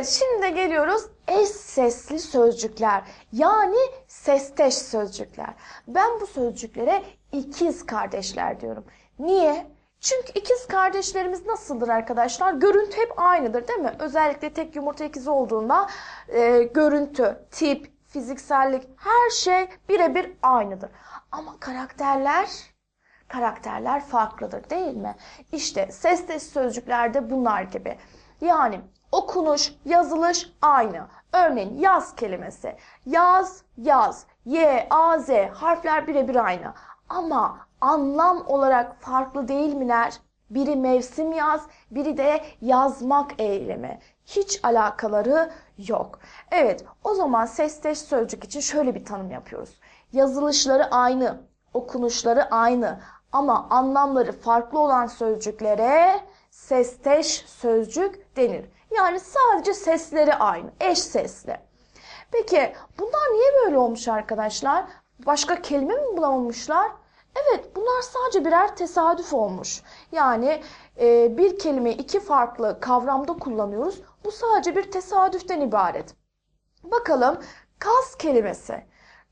Evet şimdi geliyoruz eş sesli sözcükler. Yani sesteş sözcükler. Ben bu sözcüklere ikiz kardeşler diyorum. Niye? Çünkü ikiz kardeşlerimiz nasıldır arkadaşlar? Görüntü hep aynıdır değil mi? Özellikle tek yumurta ikizi olduğunda e, görüntü, tip, fiziksellik her şey birebir aynıdır. Ama karakterler karakterler farklıdır değil mi? İşte sesteş sözcüklerde bunlar gibi. Yani okunuş, yazılış aynı. Örneğin yaz kelimesi. Yaz, yaz. Y, A, Z harfler birebir aynı. Ama anlam olarak farklı değil miler? Biri mevsim yaz, biri de yazmak eylemi. Hiç alakaları yok. Evet, o zaman sesteş sözcük için şöyle bir tanım yapıyoruz. Yazılışları aynı, okunuşları aynı ama anlamları farklı olan sözcüklere sesteş sözcük denir. Yani sadece sesleri aynı, eş sesli. Peki bunlar niye böyle olmuş arkadaşlar? Başka kelime mi bulamamışlar? Evet bunlar sadece birer tesadüf olmuş. Yani e, bir kelimeyi iki farklı kavramda kullanıyoruz. Bu sadece bir tesadüften ibaret. Bakalım kaz kelimesi.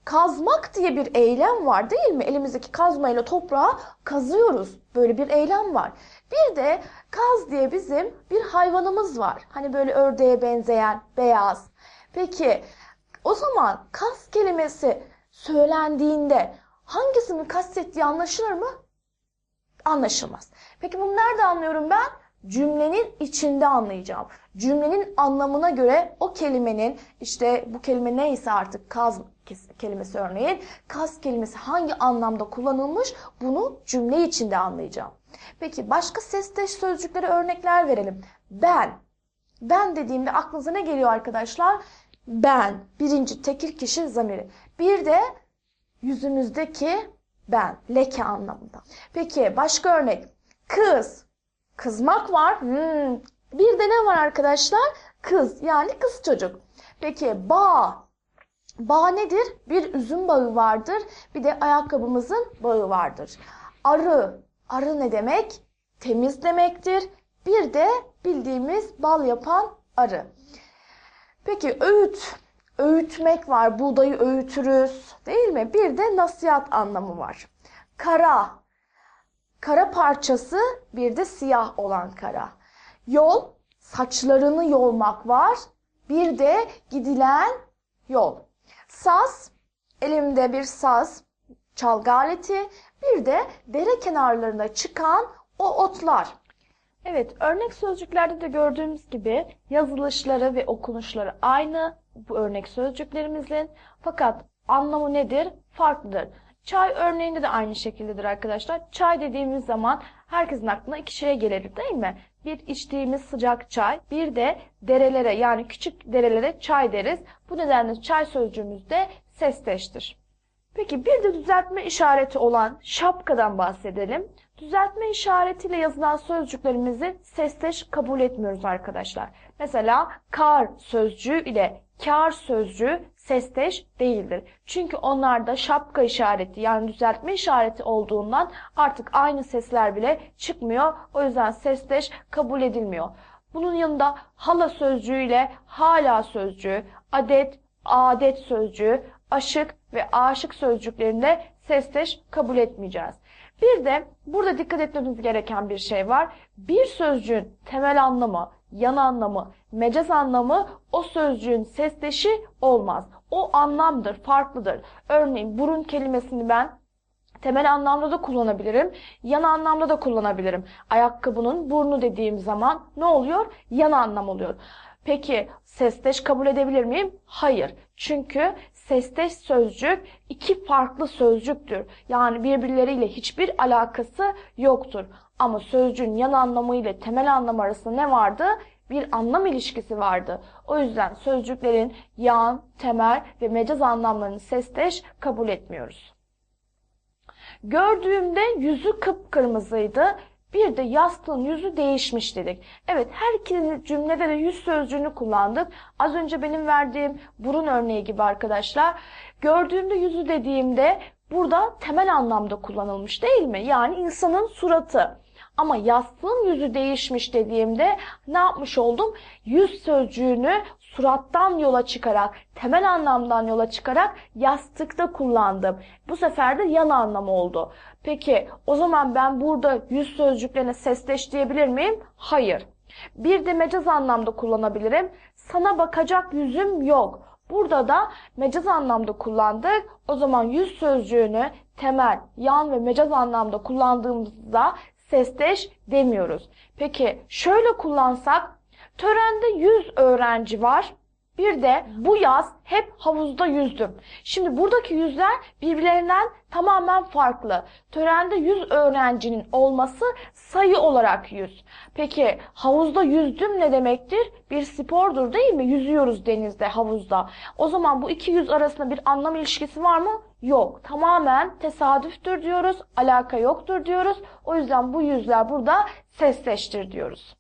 Kazmak diye bir eylem var değil mi? Elimizdeki kazmayla toprağı kazıyoruz. Böyle bir eylem var. Bir de kaz diye bizim bir hayvanımız var. Hani böyle ördeğe benzeyen beyaz. Peki o zaman kaz kelimesi söylendiğinde hangisinin kastettiği anlaşılır mı? Anlaşılmaz. Peki bunu nerede anlıyorum ben? Cümlenin içinde anlayacağım. Cümlenin anlamına göre o kelimenin işte bu kelime neyse artık kaz kelimesi örneğin kaz kelimesi hangi anlamda kullanılmış bunu cümle içinde anlayacağım. Peki başka sesteş sözcüklere örnekler verelim. Ben. Ben dediğimde aklınıza ne geliyor arkadaşlar? Ben. Birinci tekil kişi zamiri. Bir de yüzümüzdeki ben. Leke anlamında. Peki başka örnek. Kız. Kızmak var. Hmm. Bir de ne var arkadaşlar? Kız yani kız çocuk. Peki bağ. Bağ nedir? Bir üzüm bağı vardır. Bir de ayakkabımızın bağı vardır. Arı. Arı ne demek? Temiz demektir. Bir de bildiğimiz bal yapan arı. Peki öğüt. Öğütmek var. Buğdayı öğütürüz. Değil mi? Bir de nasihat anlamı var. Kara. Kara parçası bir de siyah olan kara. Yol. Saçlarını yolmak var. Bir de gidilen yol. Saz. Elimde bir saz. Çalgı aleti. Bir de dere kenarlarına çıkan o otlar. Evet, örnek sözcüklerde de gördüğümüz gibi yazılışları ve okunuşları aynı bu örnek sözcüklerimizin. Fakat anlamı nedir? Farklıdır. Çay örneğinde de aynı şekildedir arkadaşlar. Çay dediğimiz zaman herkesin aklına iki şey gelir değil mi? Bir içtiğimiz sıcak çay, bir de derelere yani küçük derelere çay deriz. Bu nedenle çay sözcüğümüz de sesteştir. Peki bir de düzeltme işareti olan şapkadan bahsedelim. Düzeltme işaretiyle yazılan sözcüklerimizi sesteş kabul etmiyoruz arkadaşlar. Mesela kar sözcüğü ile kar sözcüğü sesteş değildir. Çünkü onlarda şapka işareti yani düzeltme işareti olduğundan artık aynı sesler bile çıkmıyor. O yüzden sesteş kabul edilmiyor. Bunun yanında hala sözcüğü ile hala sözcüğü, adet, adet sözcüğü, aşık ve aşık sözcüklerinde sesteş kabul etmeyeceğiz. Bir de burada dikkat etmemiz gereken bir şey var. Bir sözcüğün temel anlamı, yan anlamı, mecaz anlamı o sözcüğün sesteşi olmaz. O anlamdır, farklıdır. Örneğin burun kelimesini ben temel anlamda da kullanabilirim, yan anlamda da kullanabilirim. Ayakkabının burnu dediğim zaman ne oluyor? Yan anlam oluyor. Peki sesteş kabul edebilir miyim? Hayır. Çünkü sesteş sözcük iki farklı sözcüktür. Yani birbirleriyle hiçbir alakası yoktur. Ama sözcüğün yan anlamı ile temel anlam arasında ne vardı? Bir anlam ilişkisi vardı. O yüzden sözcüklerin yan, temel ve mecaz anlamlarını sesteş kabul etmiyoruz. Gördüğümde yüzü kıpkırmızıydı. Bir de yastığın yüzü değişmiş dedik. Evet her cümlede de yüz sözcüğünü kullandık. Az önce benim verdiğim burun örneği gibi arkadaşlar. Gördüğümde yüzü dediğimde burada temel anlamda kullanılmış değil mi? Yani insanın suratı. Ama yastığın yüzü değişmiş dediğimde ne yapmış oldum? Yüz sözcüğünü surattan yola çıkarak, temel anlamdan yola çıkarak yastıkta kullandım. Bu sefer de yan anlam oldu. Peki o zaman ben burada yüz sözcüklerine sesleş diyebilir miyim? Hayır. Bir de mecaz anlamda kullanabilirim. Sana bakacak yüzüm yok. Burada da mecaz anlamda kullandık. O zaman yüz sözcüğünü temel, yan ve mecaz anlamda kullandığımızda sesleş demiyoruz. Peki şöyle kullansak törende 100 öğrenci var. Bir de bu yaz hep havuzda yüzdüm. Şimdi buradaki yüzler birbirlerinden tamamen farklı. Törende 100 öğrencinin olması sayı olarak 100. Peki havuzda yüzdüm ne demektir? Bir spordur değil mi? Yüzüyoruz denizde, havuzda. O zaman bu iki yüz arasında bir anlam ilişkisi var mı? Yok. Tamamen tesadüftür diyoruz. Alaka yoktur diyoruz. O yüzden bu yüzler burada sesleştir diyoruz.